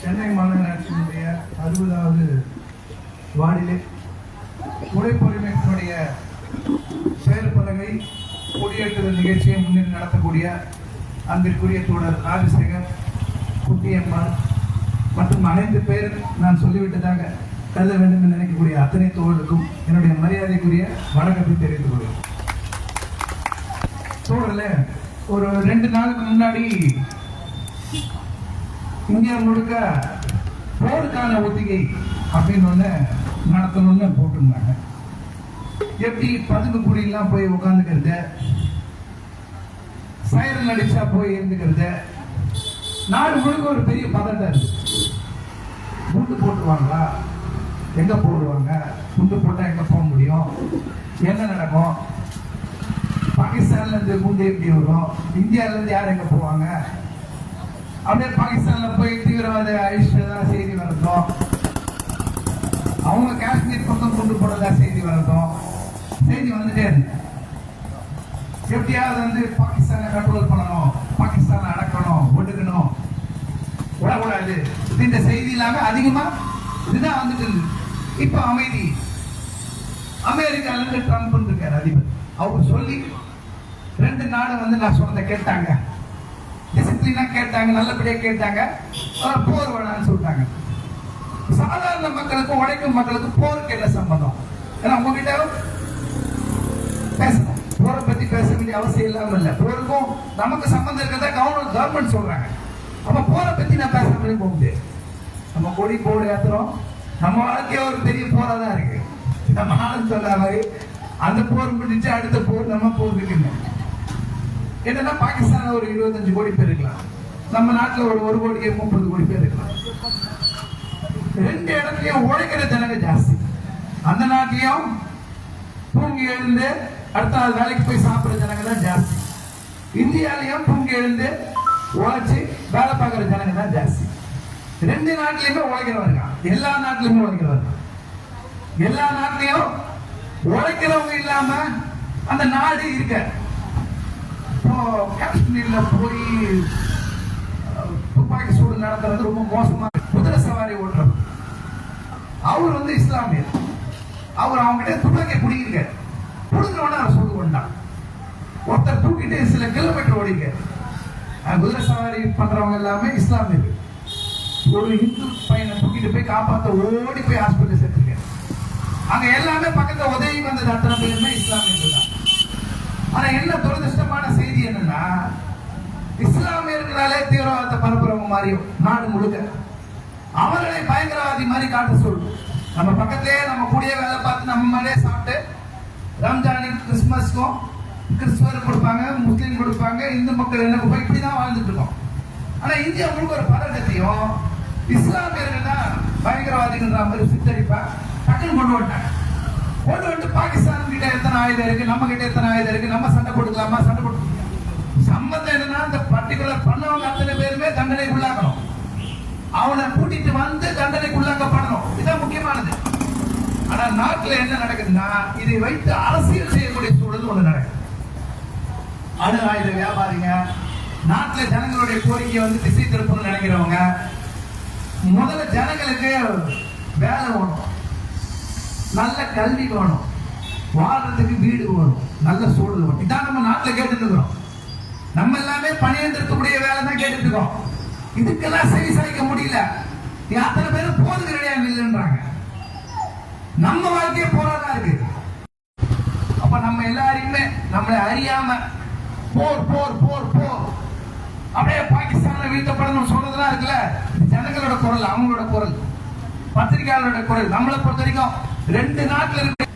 சென்னை மாநகராட்சியினுடைய அறுபதாவது வார்டிலே உழைப்புரிமையினுடைய செயல்பலகை கொடியேற்றுதல் நிகழ்ச்சியை முன்னிட்டு நடத்தக்கூடிய அன்பிற்குரிய தோழர் ராஜசேகர் குட்டியம்மாள் மற்றும் அனைத்து பேர் நான் சொல்லிவிட்டதாக கருத வேண்டும் என்று நினைக்கக்கூடிய அத்தனை தோழருக்கும் என்னுடைய மரியாதைக்குரிய வணக்கத்தை தெரிவித்துக் கொள்கிறேன். தோழர்களே ஒரு ரெண்டு நாளுக்கு முன்னாடி இந்தியா முழுக்க போருக்கான ஒத்திகை அப்படின்னு ஒன்று நடத்தணும்னு போட்டிருந்தாங்க. எப்படி பதுங்கு குடியெல்லாம் போய் உட்காந்துக்கிறது சைரன் அடிச்சா போய் இருந்துக்கிறது நாடு முழுக்க ஒரு பெரிய பதட்டம் இருக்கு குண்டு போட்டுருவாங்களா? எங்க போடுவாங்க? குண்டு போட்டா எங்க போக முடியும்? என்ன நடக்கும்? பாகிஸ்தான்ல இருந்து குண்டு எப்படி வரும். இந்தியால இருந்து யார் எங்க போவாங்க? அப்படியே பாகிஸ்தான்ல போய் தீவிரவாத அழிச்சதா செய்தி வரட்டும் அவங்க காஷ்மீர் பக்கம் கொண்டு போனதா செய்தி வரட்டும் செய்தி வந்துட்டே இருக்கு. எப்படியாவது வந்து பாகிஸ்தானை கண்ட்ரோல் பண்ணணும் பாகிஸ்தானை அடக்கணும் ஒடுக்கணும். விடக்கூடாது இந்த செய்தி இல்லாம அதிகமா இதுதான் வந்துட்டு இருந்தது இப்ப அமைதி. அமெரிக்கால இருந்து ட்ரம்ப் இருக்காரு அதிபர். அவர் சொல்லி ரெண்டு நாடு வந்து நான் சொன்னதை கேட்டாங்க. டிசிப்ளினா கேட்டாங்க நல்லபடியாக கேட்டாங்க. போர் வேணாம்னு சொல்லிட்டாங்க. சாதாரண மக்களுக்கும் உழைக்கும் மக்களுக்கும் போருக்கு என்ன சம்பந்தம்? ஏன்னா உங்ககிட்ட பேசணும். போரை பத்தி பேச வேண்டிய அவசியம் இல்லாமல் இல்லை. போருக்கும் நமக்கு சம்பந்தம் இருக்கிறதா கவர்மெண்ட் கவர்மெண்ட் சொல்றாங்க. அப்ப போரை பத்தி நான் பேசாமலே போக முடியாது நம்ம கொடி போடு ஏத்துறோம். நம்ம வாழ்க்கையே ஒரு பெரிய போரா தான் இருக்கு. நம்ம ஆளும் சொன்ன மாதிரி அந்த போர் முடிஞ்சு அடுத்த போர் நம்ம போர் இருக்குங்க என்னன்னா பாகிஸ்தான்ல ஒரு இருபத்தஞ்சு கோடி பேர் இருக்கலாம். நம்ம நாட்டுல ஒரு ஒரு கோடியே முப்பது கோடி பேர் இருக்கலாம். ரெண்டு இடத்துலயும் உழைக்கிற ஜனங்க ஜாஸ்தி. அந்த நாட்டிலையும் தூங்கி எழுந்து அடுத்த நாள் வேலைக்கு போய் சாப்பிட்ற ஜனங்க தான் ஜாஸ்தி. இந்தியாலையும் தூங்கி எழுந்து உழைச்சி வேலை பார்க்குற ஜனங்க தான் ஜாஸ்தி. ரெண்டு நாட்டிலையுமே உழைக்கிறவங்க எல்லா நாட்டிலையுமே உழைக்கிறவங்க எல்லா நாட்டிலையும் உழைக்கிறவங்க இல்லாம அந்த நாடு இருக்க காஷ்மீர்ல போய் துப்பாக்கி சூடு நடத்துறது ரொம்ப மோசமா குதிரை சவாரி ஓட்டுறது அவர் வந்து இஸ்லாமியர். அவர் அவங்க கிட்ட துப்பாக்கி குடிக்க பிடிக்கிறவன அவர் சொல்லு கொண்டான். ஒருத்தர் தூக்கிட்டு சில கிலோமீட்டர் ஓடிங்க. குதிரை சவாரி பண்றவங்க எல்லாமே இஸ்லாமியர். ஒரு இந்து பையனை தூக்கிட்டு போய் காப்பாத்த ஓடி போய் ஹாஸ்பிட்டல் சேர்த்துருக்கேன் அங்க எல்லாமே பக்கத்துல உதவி வந்தது அத்தனை பேருமே இஸ்லாமியர்கள் தான். ஆனா என்ன துரதிருஷ்டமான செய்தி என்னன்னா இஸ்லாமியர்களாலே தீவிரவாதத்தை பரப்புறவங்க மாதிரியும் நாடு முழுக்க. அவர்களை பயங்கரவாதி மாதிரி காட்ட சொல்லு. நம்ம பக்கத்திலேயே நம்ம கூடிய வேலை பார்த்து நம்ம மேலே சாப்பிட்டு ரம்ஜானுக்கு கிறிஸ்மஸ்க்கும் கிறிஸ்துவர் கொடுப்பாங்க முஸ்லீம் கொடுப்பாங்க இந்து மக்கள் என்ன போய் இப்படி தான் வாழ்ந்துட்டு இருக்கோம். ஆனா இந்தியா முழுக்க ஒரு பதட்டத்தையும் இஸ்லாமியர்கள் தான் பயங்கரவாதிகள்ன்ற மாதிரி சித்தரிப்பா டக்குன்னு கொண்டு வந்துட்டாங்க. போட்டு வந்து பாகிஸ்தான் கிட்ட எத்தனை ஆயுதம் இருக்கு? நம்ம கிட்ட எத்தனை ஆயுதம் இருக்கு? நம்ம சண்டை போட்டுக்கலாமா சண்டை போட்டு சம்பந்தம் என்னன்னா அந்த பர்டிகுலர் பண்ணவங்க அத்தனை பேருமே தண்டனைக்கு உள்ளாக்கணும் அவனை கூட்டிட்டு வந்து தண்டனைக்கு உள்ளாக்கப்படணும் இதுதான் முக்கியமானது. ஆனா நாட்டுல என்ன நடக்குதுன்னா இதை வைத்து அரசியல் செய்யக்கூடிய சூழல் ஒண்ணு நடக்குது. அணு ஆயுத வியாபாரிங்க நாட்டுல ஜனங்களுடைய கோரிக்கையை வந்து திசை திருப்பணும்னு நினைக்கிறவங்க முதல்ல ஜனங்களுக்கு வேலை ஓடணும். நல்ல கல்வி வேணும். வாழ்றதுக்கு வீடு வேணும். நல்ல சூழல் வேணும். இதான் நம்ம நாட்டுல கேட்டுட்டு இருக்கிறோம். நம்ம எல்லாமே பணியந்திரத்துக்குடைய வேலை தான் கேட்டுட்டு இருக்கோம். இதுக்கெல்லாம் சரி சாய்க்க முடியல. அத்தனை பேரும் போதுக்கு ரெடியா இல்லைன்றாங்க. நம்ம வாழ்க்கையே போராதான் இருக்கு. அப்ப நம்ம எல்லாரையுமே நம்மளை அறியாம போர் போர் போர் போர். அப்படியே பாகிஸ்தான்ல வீழ்த்தப்படணும் சொல்றதுலாம் இருக்குல்ல? ஜனங்களோட குரல் அவங்களோட குரல். பத்திரிகையாளரோட குரல். நம்மளை பொறுத்த வரைக்கும் ரெண்டு நாட்டில் இருக்கு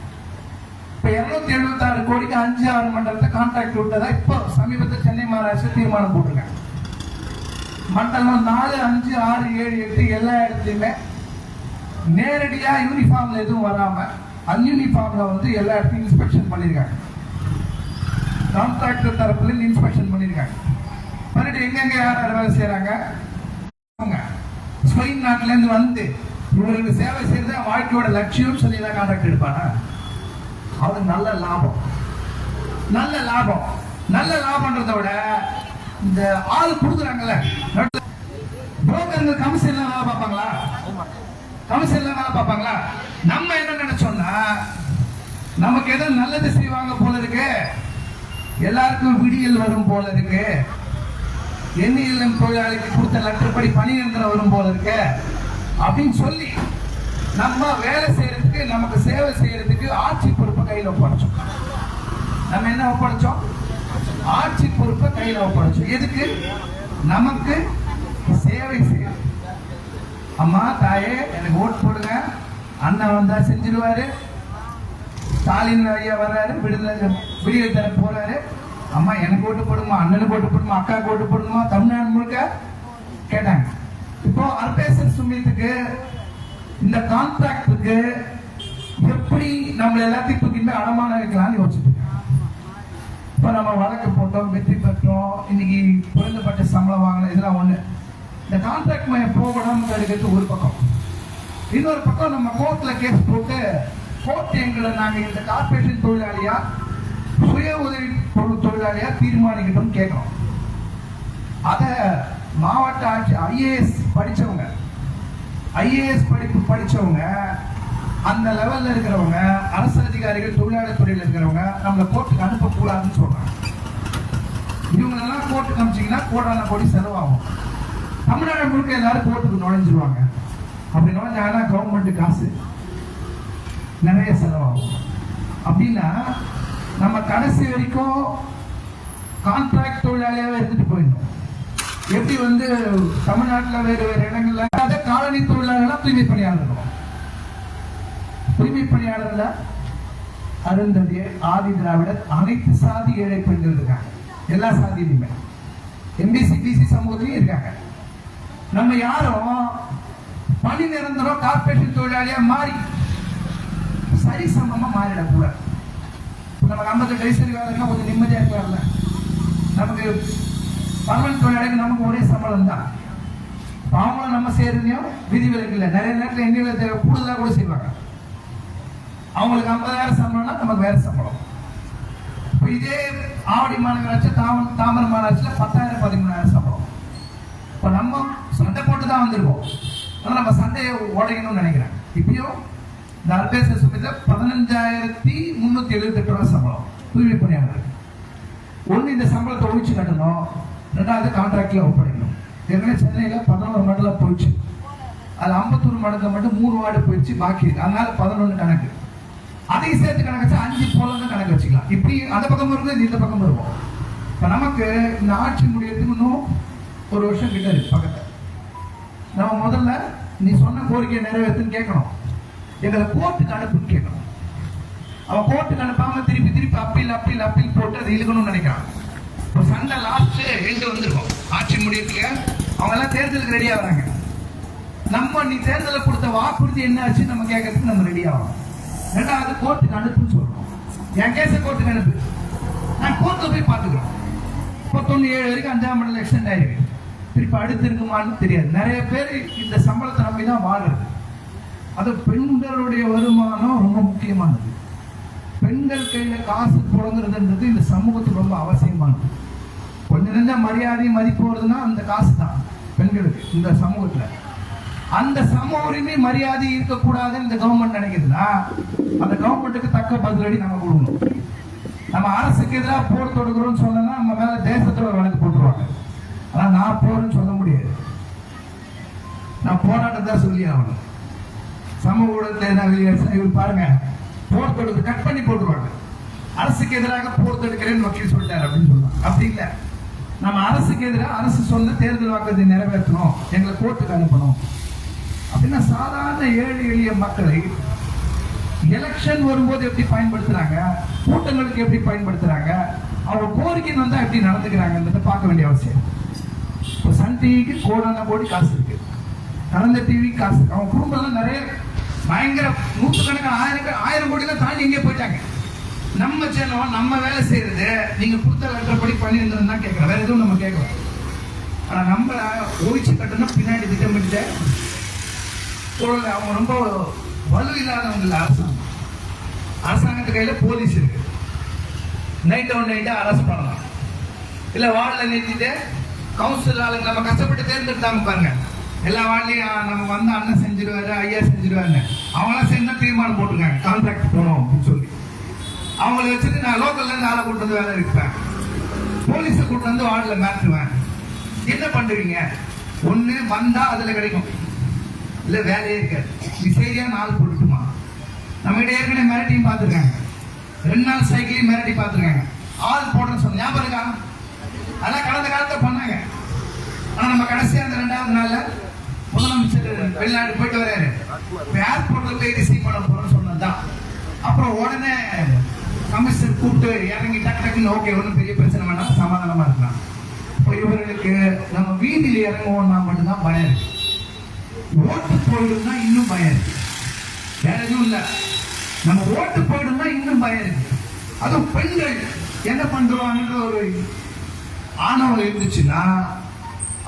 இருநூத்தி எழுபத்தி ஆறு கோடிக்கு அஞ்சு ஆறு மண்டலத்தை கான்ட்ராக்ட் விட்டதா? இப்போ சமீபத்தில் சென்னை மாநகராட்சி தீர்மானம் போட்டிருக்காங்க. மண்டலம் நாலு அஞ்சு ஆறு ஏழு எட்டு எல்லா இடத்துலையுமே நேரடியாக யூனிஃபார்ம்ல எதுவும் வராமல் அன்யூனிஃபார்ம்ல வந்து எல்லா இடத்தையும் இன்ஸ்பெக்ஷன் பண்ணியிருக்காங்க கான்ட்ராக்டர் தரப்புல இன்ஸ்பெக்ஷன் பண்ணியிருக்காங்க பண்ணிட்டு எங்கெங்க யார் யார் வேலை செய்கிறாங்க ஸ்பெயின் நாட்டிலேருந்து வந்து இவருக்கு சேவை செய்யறது வாழ்க்கையோட லட்சியம் சொல்லி தான் கான்ட்ராக்ட் எடுப்பானா? அவனுக்கு நல்ல லாபம். நல்ல லாபம். நல்ல லாபம்ன்றத விட இந்த ஆள் கொடுக்குறாங்கல்ல புரோக்கருங்க கமிஷன்லாம் வேலை பார்ப்பாங்களா? கமிஷன்லாம் வேலை பார்ப்பாங்களா? நம்ம என்ன நினைச்சோம்னா நமக்கு ஏதோ நல்லது செய்வாங்க போல இருக்கு. எல்லாருக்கும் விடியல் வரும் போல இருக்கு. எண்ணியல் தொழிலாளிக்கு கொடுத்த லெட்டர் படி பணி நிரந்தரம் வரும் போல இருக்கு. அப்படின்னு சொல்லி நம்ம வேலை செய்யறதுக்கு நமக்கு சேவை செய்யறதுக்கு ஆட்சி பொறுப்பை கையில் ஒப்படைச்சோம். நம்ம என்ன ஒப்படைச்சோம்? ஆட்சி பொறுப்பை கையில் ஒப்படைச்சோம். எதுக்கு? நமக்கு சேவை செய்ய அம்மா தாயே எனக்கு ஓட்டு போடுங்க. அண்ணன் வந்தா செஞ்சிருவாரு. ஸ்டாலின் ஐயா வர்றாரு விடுதலை விடுதலை தர போறாரு. அம்மா எனக்கு ஓட்டு போடுமா? அண்ணனுக்கு ஓட்டு போடுமா? அக்காவுக்கு ஓட்டு போடுமா? தமிழ்நாடு முழுக்க கேட்டாங்க. இப்போ அர்பேசன் சுமித்துக்கு இந்த கான்ட்ராக்டுக்கு எப்படி நம்ம எல்லாத்தையும் தூக்கிட்டு அடமான வைக்கலாம்னு யோசிச்சுட்டு இப்போ நம்ம வழக்கு போட்டோம் வெற்றி பெற்றோம் இன்னைக்கு குறைந்தபட்ச சம்பளம் வாங்கின இதெல்லாம் ஒன்று இந்த கான்ட்ராக்ட் மையம் போகணும் தடுக்கிறது ஒரு பக்கம். இன்னொரு பக்கம் நம்ம கோர்ட்டில் கேஸ் போட்டு கோர்ட் எங்களை நாங்கள் இந்த கார்பரேஷன் தொழிலாளியா சுய உதவி தொழில் தொழிலாளியா தீர்மானிக்கட்டும் கேட்கணும் அதை மாவட்ட ஆட்சி ஐஏஎஸ் படிச்சவங்க ஐஏஎஸ் படிப்பு படிச்சவங்க அந்த லெவல்ல இருக்கிறவங்க அரசு அதிகாரிகள் தொழிலாளர் துறையில் இருக்கிறவங்க நம்மளை கோர்ட்டுக்கு அனுப்பக்கூடாதுன்னு சொல்கிறாங்க இவங்களெல்லாம் கோர்ட்டுக்கு அனுப்பிச்சிங்கன்னா கோடான கோடி செலவாகும். தமிழ்நாடு முழுக்க எல்லாரும் கோர்ட்டுக்கு நுழைஞ்சிருவாங்க. அப்படி நுழைஞ்சாங்கன்னா கவர்மெண்ட் காசு நிறைய செலவாகும். அப்படின்னா நம்ம கடைசி வரைக்கும் கான்ட்ராக்ட் தொழிலாளியாகவே இருந்துட்டு போயிடணும். எப்படி வந்து தமிழ்நாட்டுல வேறு வேறு இடங்கள்ல அதை காலனி தொழிலாளர்களாக தூய்மை பணியாளர்கள். தூய்மை பணியாளர்ல அருந்ததி ஆதி திராவிடர் அனைத்து சாதி ஏழை பெண்கள் இருக்காங்க. எல்லா சாதியிலுமே. எம்பிசி பிசி சமூகத்திலையும் இருக்காங்க. நம்ம யாரும் பணி நிரந்தரம் கார்பரேஷன் தொழிலாளியா மாறி சரி சமமா மாறிடக்கூடாது நமக்கு ஐம்பத்தெட்டு வயசு வேலைக்கா கொஞ்சம் நிம்மதியா இருக்கலாம்ல. நமக்கு பர்மனன்ட் தொழிலாளிக்கு நமக்கு ஒரே சம்பளம் தான். பாவங்களும் நம்ம செய்யறதையும் விதிவிலக்கு இல்லை. நிறைய நேரத்தில் எண்ணெயில் தேவை. கூடுதலாக கூட செய்வாங்க. அவங்களுக்கு ஐம்பதாயிரம் சம்பளம்னா நமக்கு வேற சம்பளம். இப்போ இதே ஆவடி மாநகராட்சி தாம தாமரை மாநகராட்சியில் பத்தாயிரம் பதிமூணாயிரம் சம்பளம். இப்போ நம்ம சண்டை போட்டு தான் வந்திருக்கோம். ஆனால் நம்ம சண்டையை உடையணும்னு நினைக்கிறேன். இப்பயும் இந்த அல்பேச சுமித்தில் பதினஞ்சாயிரத்தி முந்நூற்றி எழுபத்தெட்டு ரூபா சம்பளம். தூய்மை பணியாளர். ஒன்று இந்த சம்பளத்தை ஒழிச்சு கட்டணும். ரெண்டாவது கான்ட்ராக்டில் ஒப்படைக்கணும் ஏற்கனவே சென்னையில் பதினோரு மண்டலம் போயிடுச்சு. அது ஐம்பத்தூர் மண்டலம் மட்டும் மூணு வார்டு போயிடுச்சு. பாக்கி இருக்கு. அதனால பதினொன்று கணக்கு. அதையும் சேர்த்து கணக்கு வச்சா அஞ்சு போலன்னு கணக்கு வச்சுக்கலாம். இப்படி அந்த பக்கம் இருக்கும் இது இந்த பக்கம் இருக்கும் இப்போ நமக்கு இந்த ஆட்சி முடியறதுக்கு இன்னும் ஒரு வருஷம் கிட்ட இருக்கு பக்கத்தில். நம்ம முதல்ல நீ சொன்ன கோரிக்கையை நிறைவேற்றுன்னு கேட்கணும். எங்களை கோர்ட்டுக்கு அனுப்புன்னு கேட்கணும். அவன் கோர்ட்டுக்கு அனுப்பாமல் திருப்பி திருப்பி அப்பீல் அப்பீல் அப்பீல் போட்டு அதை இழுக்கணும்னு நினைக்கிறான். சண்டை லாஸ்ட் எங்க வந்திருக்கோம் ஆட்சி முடியறதுக்கு. அவங்க எல்லாம் தேர்தலுக்கு ரெடியா வராங்க. நம்ம நீ தேர்தலில் கொடுத்த வாக்குறுதி என்ன ஆச்சு நம்ம கேட்கறதுக்கு நம்ம ரெடி ஆகும் ரெண்டாவது கோர்ட்டுக்கு அனுப்புன்னு சொல்றோம். என் கேஸை கோர்ட்டுக்கு அனுப்பு. நான் கோர்ட்டில் போய் பார்த்துக்கிறோம். முப்பத்தொன்னு ஏழு வரைக்கும் அஞ்சாம் மண்டல எக்ஸ்டெண்ட் ஆயிருக்கு. திருப்பி அடுத்து இருக்குமான்னு தெரியாது. நிறைய பேர் இந்த சம்பளத்தை நம்பி தான் வாழ்றது. அது பெண்களுடைய வருமானம் ரொம்ப முக்கியமானது. பெண்கள் கையில காசு தொடங்குறதுன்றது இந்த சமூகத்துக்கு ரொம்ப அவசியமானது. கொஞ்சம் நெஞ்ச மரியாதை மதிப்பு வருதுன்னா அந்த காசு தான் பெண்களுக்கு இந்த சமூகத்துல. அந்த சம உரிமை மரியாதை இருக்கக்கூடாதுன்னு இந்த கவர்மெண்ட் நினைக்குதுன்னா அந்த கவர்மெண்ட்டுக்கு தக்க பதிலடி நம்ம கொடுக்கணும். நம்ம அரசுக்கு எதிராக போர் தொடுக்கிறோம்னு சொன்னா நம்ம மேல தேசத்துல ஒரு வழக்கு போட்டுருவாங்க. ஆனா நான் போறேன்னு சொல்ல முடியாது. நான் போராட்டம் தான் சொல்லி ஆகணும். சமூக ஊடகத்தில் என்ன வெளியே இவர் பாருங்க. போர் தொடுத்து கட் பண்ணி போட்டுருவாங்க. அரசுக்கு எதிராக போர் தொடுக்கிறேன்னு வக்கீல் சொல்லிட்டார் அப்படின்னு சொல்லுவாங்க. அப்படி இல்லை. நம்ம அரசுக்கு எதிராக அரசு சொன்ன தேர்தல் வாக்குறுதி நிறைவேற்றணும். எங்களை கோர்ட்டுக்கு அனுப்பணும். அப்படின்னா சாதாரண ஏழை எளிய மக்களை எலெக்ஷன் வரும்போது எப்படி பயன்படுத்துறாங்க? கூட்டங்களுக்கு எப்படி பயன்படுத்துறாங்க? அவங்க கோரிக்கை வந்தா எப்படி நடந்துக்கிறாங்கன்றத பார்க்க வேண்டிய அவசியம். இப்போ சன் டிவிக்கு கோடான கோடி காசு இருக்கு. கலந்த டிவி காசு இருக்கு. அவங்க குடும்பம்லாம் நிறைய பயங்கர நூற்றுக்கணக்கான ஆயிரம் ஆயிரம் கோடிலாம் தாண்டி எங்கே போயிட்டாங்க. நம்ம சேனல் நம்ம வேலை செய்யறது நீங்க கொடுத்த லெட்டர் பண்ணியிருந்தது தான் கேட்கறோம் வேற எதுவும் நம்ம கேட்கலாம் ஆனால் நம்ம ஒழிச்சு கட்டணும் பின்னாடி திட்டமிட்டு பொருள் அவங்க ரொம்ப வலு இல்லாதவங்க இல்லை அரசாங்கம். அரசாங்கத்து கையில் போலீஸ் இருக்கு. நைட் ஒன் நைட்டா அரெஸ்ட் பண்ணலாம். இல்லை வார்டில் நிறுத்திட்டு கவுன்சில் ஆளுங்க நம்ம கஷ்டப்பட்டு தேர்ந்தெடுத்தாங்க பாருங்க. எல்லா வார்ட்லயும் நம்ம வந்து அண்ணன் செஞ்சிருவாரு ஐயா செஞ்சிருவாரு அவங்களாம் சேர்ந்து தீர்மானம் போட்டிருக்காங்க. கான்ட்ராக்ட் போனோம் அப்படின்னு சொல்லி. அவங்கள வச்சுட்டு நான் லோக்கல்ல இருந்து ஆளை கூட்டு வந்து வேலை இருப்பேன் போலீஸை கூட்டு வந்து வார்டில் மாற்றுவேன் என்ன பண்ணுவீங்க ஒன்று வந்தால் அதில் கிடைக்கும். இல்லை வேலையே இருக்காது. நீ நாள் கொடுக்குமா நம்ம கிட்ட ஏற்கனவே மிரட்டியும் பார்த்துருக்காங்க. ரெண்டு நாள் சைக்கிளையும் மிரட்டி பார்த்துருக்காங்க. ஆள் போடுறேன்னு சொன்ன ஞாபகம் இருக்கா? அதெல்லாம் கடந்த காலத்தை பண்ணாங்க. ஆனால் நம்ம கடைசியாக அந்த ரெண்டாவது நாளில் முதலமைச்சர் வெளிநாடு போயிட்டு வராரு ஏர்போர்ட்ல போய் ரிசீவ் பண்ண போறோம்னு சொன்னதுதான். அப்புறம் உடனே கமிஷனர் கூப்பிட்டு இறங்கி டக்கு டக்குன்னு ஓகே ஒன்றும் பெரிய பிரச்சனை வேண்டாம் சமாதானமா இருக்கலாம். இப்போ இவர்களுக்கு நம்ம வீதியில் இறங்குவோம்னா மட்டும்தான் பயம் இருக்கு. ஓட்டு போயிடும்னா இன்னும் பயம் இருக்கு. வேற எதுவும் இல்லை. நம்ம ஓட்டு போயிடும்னா இன்னும் பயம் இருக்கு. அதுவும் பெண்கள் என்ன பண்றாங்கன்ற ஒரு ஆணவம் இருந்துச்சுன்னா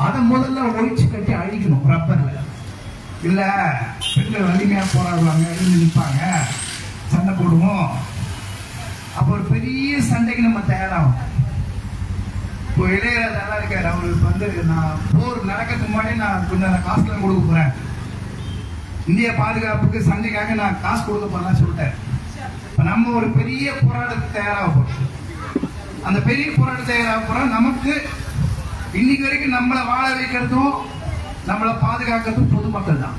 அதை முதல்ல ஒழிச்சு கட்டி அழிக்கணும் ரப்பர்ல. இல்ல பெண்கள் வலிமையா போராடுவாங்க இருந்து நிற்பாங்க சண்டை போடுவோம். அப்போ ஒரு பெரிய சண்டைக்கு நம்ம தயாராகும் இப்போ இளையராஜா நல்லா இருக்காரு அவருக்கு வந்து நான் போர் நடக்கிறதுக்கு முன்னாடி நான் கொஞ்சம் காசுலாம் கொடுக்க போறேன். இந்திய பாதுகாப்புக்கு சண்டைக்காக நான் காசு கொடுக்க போறேன்னு சொல்லிட்டேன். இப்ப நம்ம ஒரு பெரிய போராட்டத்துக்கு தயாராக போறோம். அந்த பெரிய போராட்டம் தயாராக போறோம் நமக்கு இன்னைக்கு வரைக்கும் நம்மளை வாழ வைக்கிறதும் நம்மளை பாதுகாக்கிறதும் பொதுமக்கள் தான்.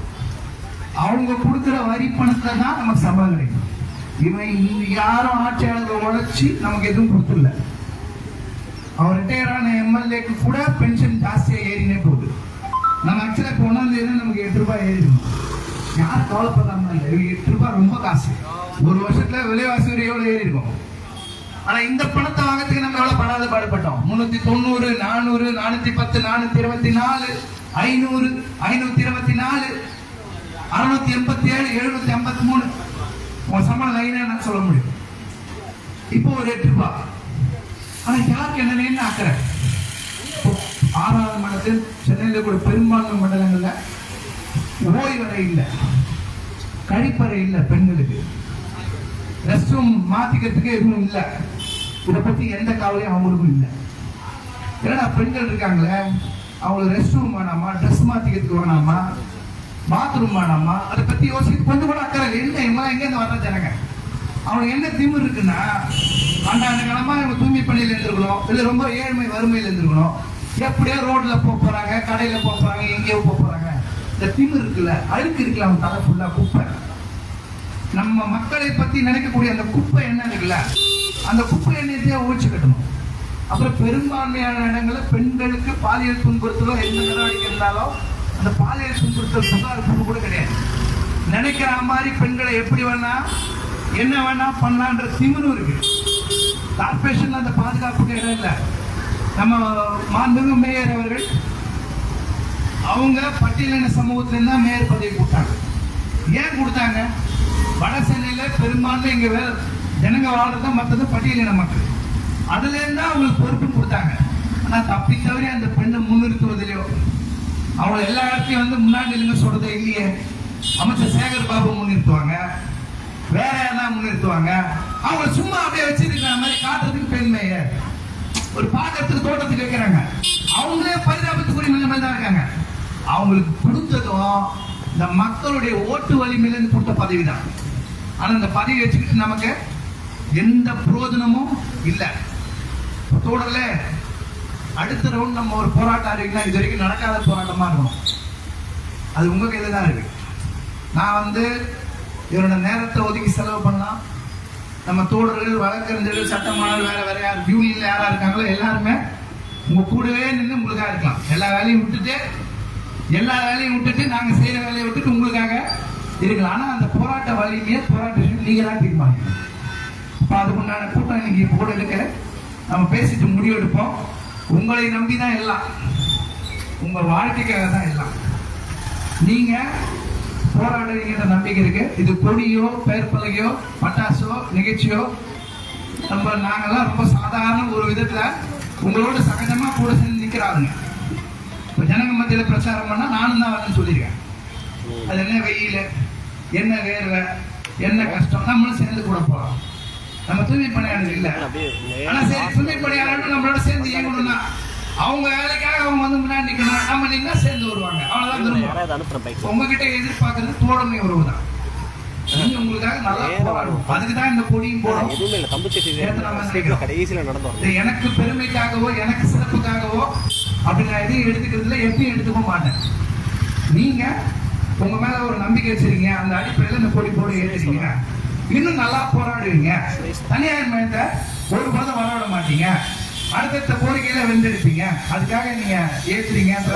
அவங்க கொடுக்குற வரி பணத்தை தான் நமக்கு சம்பளம் கிடைக்கும். இவன் யாரும் ஆட்சியாளர்கள் உழைச்சி நமக்கு எதுவும் கொடுத்துல அவர் ரிட்டையர் ஆன எம்எல்ஏக்கு கூட பென்ஷன் ஜாஸ்தியாக ஏறினே போகுது. நம்ம ஆக்சுவலாக இப்போ ஒன்றாந்தேதி நமக்கு எட்டு ரூபாய் ஏறிடும்? யாரும் கவலைப்படாமல் இல்லை. எட்டு ரூபாய் ரொம்ப காசு. ஒரு வருஷத்தில் விலைவாசி எவ்வளோ எவ்வளவு ஏறி இருக்கும் ஆனா இந்த பணத்தை வாங்கறதுக்கு நம்ம எவ்வளவு படாத பாடுபட்டோம்? முன்னூத்தி தொண்ணூறு நானூறு நானூத்தி பத்து நானூத்தி இருபத்தி நாலு ஐநூறு ஐநூத்தி இருபத்தி நாலு அறுநூத்தி எண்பத்தி ஏழு எழுநூத்தி ஐம்பத்தி மூணு உன் சம்பளம் லைனா என்ன சொல்ல முடியும். இப்போ ஒரு எட்டு ரூபாய் ஆனா யாருக்கு என்னன்னு அக்கறை ஆறாவது மண்டலத்தில் சென்னையில் கூட பெரும்பான்மை மண்டலங்கள்ல ஓய்வறை இல்லை. கழிப்பறை இல்லை பெண்களுக்கு. ரெஸ்ட் ரூம் மாத்திக்கிறதுக்கு எதுவும் இல்லை. இதை பத்தி எந்த கவலையும் அவங்களுக்கும் இல்லை. ஏன்னா பெண்கள் இருக்காங்களே? அவங்களுக்கு ரெஸ்ட் ரூம் வேணாமா? ட்ரெஸ் மாத்திக்கிறதுக்கு வேணாமா? பாத்ரூம் வேணாமா? அதை பத்தி யோசிக்க கொஞ்சம் கூட அக்கறை இல்லை. என்ன இவங்க எங்க இருந்து வர்ற ஜனங்க? அவனுக்கு என்ன திமிர் இருக்குன்னா ஆண்டாண்டு காலமா இவங்க தூய்மை பணியில் இருந்திருக்கணும். இல்ல ரொம்ப ஏழ்மை வறுமையில் இருந்திருக்கணும். எப்படியோ ரோட்ல போக போறாங்க கடையில போக போறாங்க எங்கேயோ போக போறாங்க. இந்த திமிர் இருக்குல்ல அழுக்கு இருக்குல்ல அவன் தலை ஃபுல்லா குப்பை. நம்ம மக்களை பத்தி நினைக்கக்கூடிய அந்த குப்பை என்ன இருக்குல்ல அந்த குப்பை எண்ணெயத்தையே ஒழிச்சு கட்டணும் அப்புறம் பெரும்பான்மையான இடங்களில் பெண்களுக்கு பாலியல் துன்புறுத்தலோ எந்த நடவடிக்கை இருந்தாலும் அந்த பாலியல் துன்புறுத்தல் புகார் குழு கூட கிடையாது. நினைக்கிற மாதிரி பெண்களை எப்படி வேணா என்ன வேணா பண்ணலான்ற திமிரும் இருக்கு. கார்பரேஷன்ல அந்த பாதுகாப்புக்கு இடம் இல்லை. நம்ம மாண்புமிகு மேயர் அவர்கள் அவங்க பட்டியலின சமூகத்திலிருந்து தான் மேயர் பதவி கொடுத்தாங்க. ஏன் கொடுத்தாங்க? வட சென்னையில் பெரும்பான்மை இங்கே வேலை ஜனங்க வாழ்றது மற்றது பட்டியலின மக்கள். அதுலேருந்து தான் அவங்களுக்கு பொறுப்பும் கொடுத்தாங்க. ஆனால் தப்பி தவிர அந்த பெண்ணை முன்னிறுத்துவதிலையோ அவங்க எல்லா இடத்தையும் வந்து முன்னாடி நின்று சொல்றதே இல்லையே. அமைச்சர் சேகர் பாபு முன்னிறுத்துவாங்க. வேற யாரா முன்னிறுத்துவாங்க. அவங்க சும்மா அப்படியே வச்சிருக்கிற மாதிரி காட்டுறதுக்கு பெண் ஒரு பாக்கிறதுக்கு தோட்டத்துக்கு வைக்கிறாங்க. அவங்களே பரிதாபத்துக்குரிய நிலைமை தான் இருக்காங்க. அவங்களுக்கு கொடுத்ததும் இந்த மக்களுடைய ஓட்டு வலிமையிலேருந்து கொடுத்த பதவி தான் ஆனால் இந்த பதவி வச்சுக்கிட்டு நமக்கு எந்த புரோஜனமும் இல்லை. தோடல அடுத்த ரவுண்ட் நம்ம ஒரு போராட்டம் அறிவிக்கலாம் இது வரைக்கும் நடக்காத போராட்டமாக இருக்கணும் அது உங்கள் கையில் தான் இருக்கு. நான் வந்து இவரோட நேரத்தை ஒதுக்கி செலவு பண்ணலாம் நம்ம தோழர்கள் வழக்கறிஞர்கள் சட்டமாளர் வேற வேற யார் யூனியன்ல யாரா இருக்காங்களோ எல்லாருமே உங்க கூடவே நின்று உங்களுக்காக இருக்கலாம். எல்லா வேலையும் விட்டுட்டு எல்லா வேலையும் விட்டுட்டு நாங்க செய்யற வேலையை விட்டுட்டு உங்களுக்காக இருக்கலாம். ஆனா அந்த போராட்ட வலிமையை போராட்ட நீங்க தான் தீர்மானிக்கணும். இப்போ அதுக்குண்டான கூட்டம் இன்னைக்கு இப்போ கூட இருக்கு. நம்ம பேசிட்டு முடிவெடுப்போம். உங்களை நம்பி தான் எல்லாம். உங்கள் வாழ்க்கைக்காக தான் எல்லாம். நீங்கள் போராடுறீங்கன்ற நம்பிக்கை இருக்கு. இது கொடியோ பெயர் பலகையோ பட்டாசோ நிகழ்ச்சியோ நம்ம நாங்கெல்லாம் ரொம்ப சாதாரண ஒரு விதத்தில் உங்களோட சகஜமாக கூட சேர்ந்து நிற்கிறாருங்க இப்போ ஜனங்க மத்தியில் பிரச்சாரம் பண்ணால் நானும் தான் வரேன்னு சொல்லியிருக்கேன். அது என்ன வெயில் என்ன வேர்வை என்ன கஷ்டம் நம்மளும் சேர்ந்து கூட போகலாம். நம்ம தூய்மை பணியாளர் இல்ல. ஆனா சரி தூய்மை பணியாளர் நம்மளோட சேர்ந்து இயங்கணும்னா அவங்க வேலைக்காக அவங்க வந்து முன்னாடி நிக்கணும். நம்ம நின்னா சேர்ந்து வருவாங்க. அவ்வளவுதான் உங்ககிட்ட எதிர்பார்க்கறது தோழமை உறவு தான் உங்களுக்காக நல்லா போராடணும். அதுக்கு தான் இந்த கொடியும் போடும் கடைசியில் நடந்தோம். எனக்கு பெருமைக்காகவோ எனக்கு சிறப்புக்காகவோ அப்படி நான் எதையும் எடுத்துக்கிறதுல எப்பயும் எடுத்துக்க மாட்டேன். நீங்க உங்க மேல ஒரு நம்பிக்கை வச்சிருக்கீங்க. அந்த அடிப்படையில இந்த கொடி போடு ஏற்றுறீங்க இன்னும் நல்லா போராடுவீங்க. தனியார் மயத்தை ஒரு போதும் வரவிட மாட்டீங்க. அடுத்தடுத்த கோரிக்கையில வென்றெடுப்பீங்க. அதுக்காக நீங்க ஏத்துறீங்கன்ற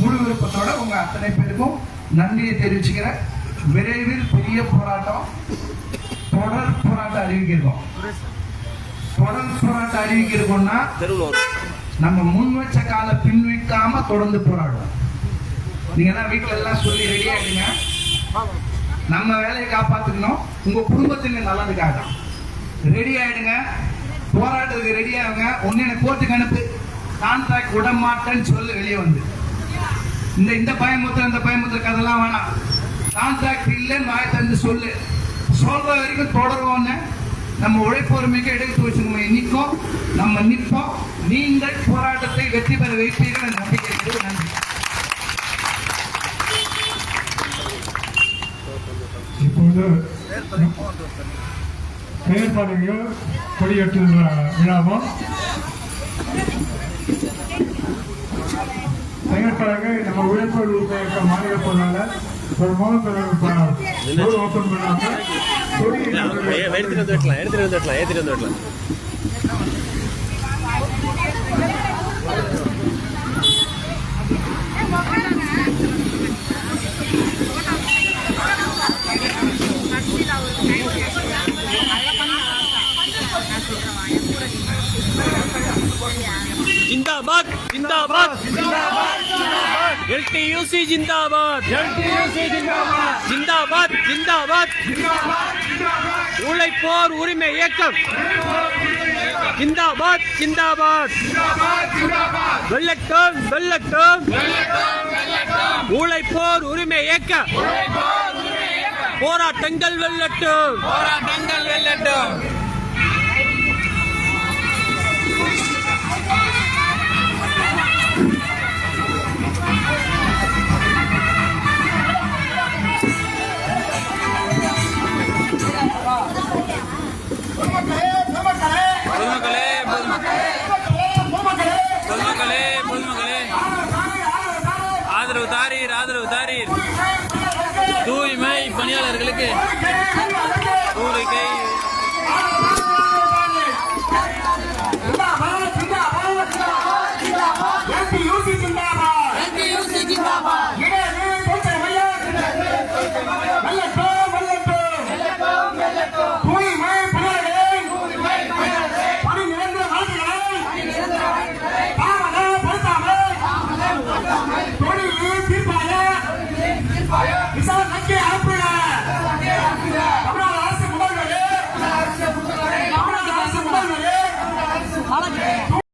முழு விருப்பத்தோட உங்க அத்தனை பேருக்கும் நன்றியை தெரிவிச்சுக்கிறேன். விரைவில் பெரிய போராட்டம் தொடர் போராட்டம் அறிவிக்கிறோம். தொடர் போராட்டம் அறிவிக்கிறோம்னா நம்ம முன் வச்ச காலை பின் வைக்காம தொடர்ந்து போராடுவோம். நீங்க தான் வீட்டுல எல்லாம் சொல்லி ரெடி ஆயிடுங்க நம்ம வேலையை காப்பாத்துக்கணும். உங்க குடும்பத்தின் நல்லதுக்காக தான் ரெடி ஆயிடுங்க. போராட்டத்துக்கு ரெடி ஆகுங்க. ஒன்னு எனக்கு கோர்ட்டுக்கு அனுப்பு. கான்ட்ராக்ட் விட மாட்டேன்னு சொல்லு வெளியே வந்து. இந்த இந்த பயமுத்திர இந்த பயமுத்திர கதெல்லாம் வேணாம். கான்ட்ராக்ட் இல்லைன்னு வாய் தந்து சொல்லு. சொல்ற வரைக்கும் தொடருவோன்னு நம்ம உழைப்பொறுமைக்கு எடுத்து வச்சுக்கோங்க. இன்னைக்கும் நம்ம நிற்போம். நீங்கள் போராட்டத்தை வெற்றி பெற வைப்பீர்கள் நம்பிக்கை நன்றி. இப்போது செயற்பாடுகள் கொடியேற்றும் விழாவும் செயற்பாடுகள் நம்ம உழைப்போர் இயக்க மாநில பொருளாளர் ஒரு மோகன் ஓப்பன் பண்ணாங்க. எடுத்துட்டு வந்து வெட்டலாம் எடுத்துட்டு வந்து வெட்டலாம் ஏற்றிட்டு வந்து வெட்டலாம் ஜிந்தாபாத் ஜிந்தாபாத் எல்டியூசி ஜிந்தாபாத். ஜிந்தாபாத். ஜிந்தாபாத். உழைப்போர் உரிமை இயக்கம் ஜிந்தாபாத் ஜிந்தாபாத். வெள்ளட்டம் வெள்ளட்டம் உழைப்போர் உரிமை இயக்கம் போராட்டங்கள் வெல்லட்டும். போராட்டங்கள் வெல்லட்டும். பொதுமக்களே பொதுமக்களே பொதுமக்களே ஆதரவு தாரீர் ஆதரவு தாரீர். தூய்மை பணியாளர்களுக்கு. கோரிக்கை